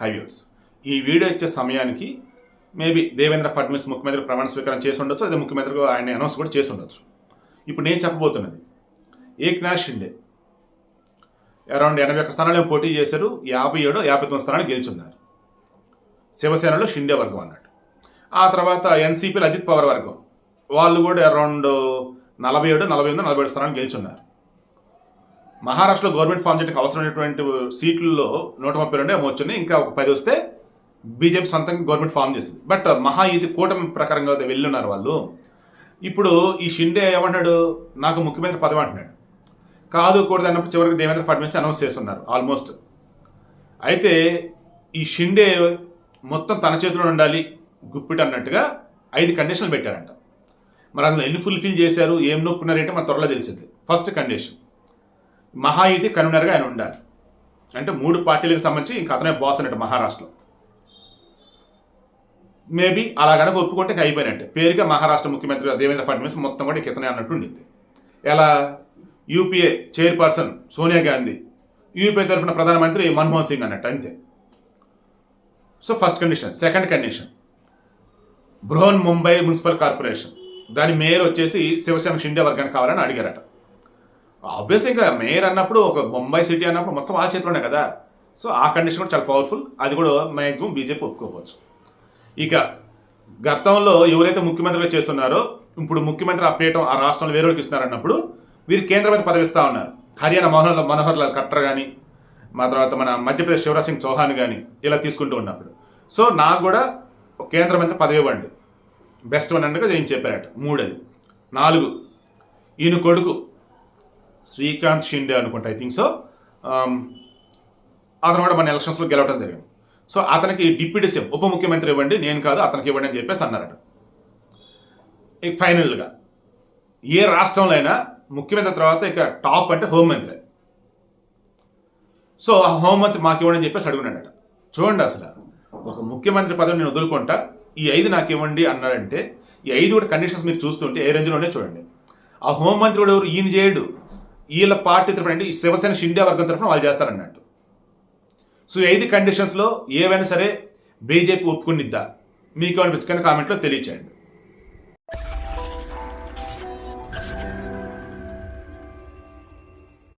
హైవ్యూర్స్ ఈ వీడియో ఇచ్చే సమయానికి మేబీ దేవేంద్ర ఫడ్నవీస్ ముఖ్యమంత్రి ప్రమాణ స్వీకారం చేసి ఉండొచ్చు అదే ముఖ్యమంత్రిగా ఆయన అనౌన్స్ కూడా చేసి ఉండొచ్చు. ఇప్పుడు నేను చెప్పబోతున్నది ఏక్నాథ్ షిండే అరౌండ్ ఎనభై ఒక్క స్థానాలు పోటీ చేశారు యాభై ఏడు యాభై తొమ్మిది స్థానాలు గెలుచున్నారు. శివసేనలో షిండే వర్గం అన్నట్టు. ఆ తర్వాత ఎన్సీపీలో అజిత్ పవర్ వర్గం. వాళ్ళు కూడా అరౌండ్ నలభై ఏడు నలభై ఎనిమిది నలభై ఏడు స్థానాలు గెలుచున్నారు. మహారాష్ట్రలో గవర్నమెంట్ ఫామ్ చేయడానికి అవసరమైనటువంటి సీట్లలో నూట ముప్పై రెండు ఏమో వచ్చినాయి. ఇంకా ఒక పది వస్తే బీజేపీ సొంతంగా గవర్నమెంట్ ఫామ్ చేసింది. బట్ మహా ఇది కూటమి ప్రకారంగా అయితే వెళ్ళున్నారు వాళ్ళు. ఇప్పుడు ఈ షిండే ఏమంటాడు? నాకు ముఖ్యమంత్రి పదవి అంటున్నాడు. కాదు కూడదు అన్నప్పుడు చివరికి దేవేంద్ర ఫడ్నవీస్ అనౌన్స్ చేస్తున్నారు ఆల్మోస్ట్. అయితే ఈ షిండే మొత్తం తన చేతిలో ఉండాలి గుప్పిట అన్నట్టుగా ఐదు కండిషన్లు పెట్టారంట. మరి అందులో ఎన్ని ఫుల్ఫిల్ చేశారు ఏం నొప్పున్నారంటే మన త్వరలో తెలిసింది. ఫస్ట్ కండిషన్ మహాయుతి కన్వీనర్గా ఆయన ఉండాలి. అంటే మూడు పార్టీలకు సంబంధించి ఇంకా అతనే బాస్ అన్నట్టు మహారాష్ట్రలో. మేబీ అలా కనుక ఒప్పుకుంటే అయిపోయినట్టు. పేరుగా మహారాష్ట్ర ముఖ్యమంత్రి దేవేంద్ర ఫడ్నవీస్ మొత్తం కూడా ఇంక ఇతనే అన్నట్టు ఉండింది ఎలా? UPA chairperson Sonia Gandhi UPA తరఫున ప్రధానమంత్రి మన్మోహన్ సింగ్ అన్నట్టు అంతే. So first condition. Second condition. Brihan Mumbai municipal corporation. దాని మేయర్ వచ్చేసి శివసేన షిండే వర్గానికి కావాలని అడిగారట. ఆబ్వియస్లీ ఇంకా మేయర్ అన్నప్పుడు ఒక ముంబై సిటీ అన్నప్పుడు మొత్తం వాళ్ళ చేతిలోనే కదా. సో ఆ కండిషన్ కూడా చాలా పవర్ఫుల్ అది కూడా మ్యాక్సిమం బీజేపీ ఒప్పుకోవచ్చు. ఇక గతంలో ఎవరైతే ముఖ్యమంత్రిగా చేస్తున్నారో ఇప్పుడు ముఖ్యమంత్రి ఆ పీఠం ఆ రాష్ట్రంలో వేరే వాళ్ళకి ఇస్తున్నారన్నప్పుడు వీరు కేంద్ర మంత్రి పదవిస్తూ ఉన్నారు. హర్యానా మోహన్ మనోహర్ లాల్ ఖట్టర్ కానీ మా తర్వాత మన మధ్యప్రదేశ్ శివరాజ్ సింగ్ చౌహాన్ కానీ ఇలా తీసుకుంటూ ఉన్నప్పుడు. సో నాకు కూడా కేంద్ర మంత్రి పదవి ఇవ్వండి. బెస్ట్ వన్ అన్నగా నేను చెప్పారట. మూడది. నాలుగు. ఈయన కొడుకు శ్రీకాంత్ షిండే అనుకుంటా ఐ థింక్ సో అతను కూడా మన ఎలక్షన్స్లో గెలవడం జరిగింది. సో అతనికి డిప్యూటీ సీఎం ఉప ముఖ్యమంత్రి ఇవ్వండి నేను కాదు అతనికి ఇవ్వండి అని చెప్పేసి అన్నారట. ఫైనల్గా ఏ రాష్ట్రంలో అయినా ముఖ్యమంత్రి తర్వాత ఇక టాప్ అంటే హోంమంత్రి సో ఆ హోంమంత్రి మాకు ఇవ్వండి అని చెప్పేసి అడుగున్నాడట చూడండి అసలు ఒక ముఖ్యమంత్రి పదవి నేను వదులుకుంటా ఈ ఐదు నాకు ఇవ్వండి అన్నారంటే ఈ ఐదు కూడా కండిషన్స్ మీరు చూస్తుంటే ఏ రేంజ్లోనే చూడండి. ఆ హోంమంత్రి కూడా ఎవరు? ఈయన చేయడు. వీళ్ళ పార్టీ తరఫున అంటే ఈ శివసేన షిండే వర్గం తరఫున వాళ్ళు చేస్తారన్నట్టు. సో ఈ ఐదు కండిషన్స్లో ఏవైనా సరే బీజేపీ ఒప్పుకునిద్దా? మీకు అనిపిస్తుంది కానీ కామెంట్లో తెలియచేయండి.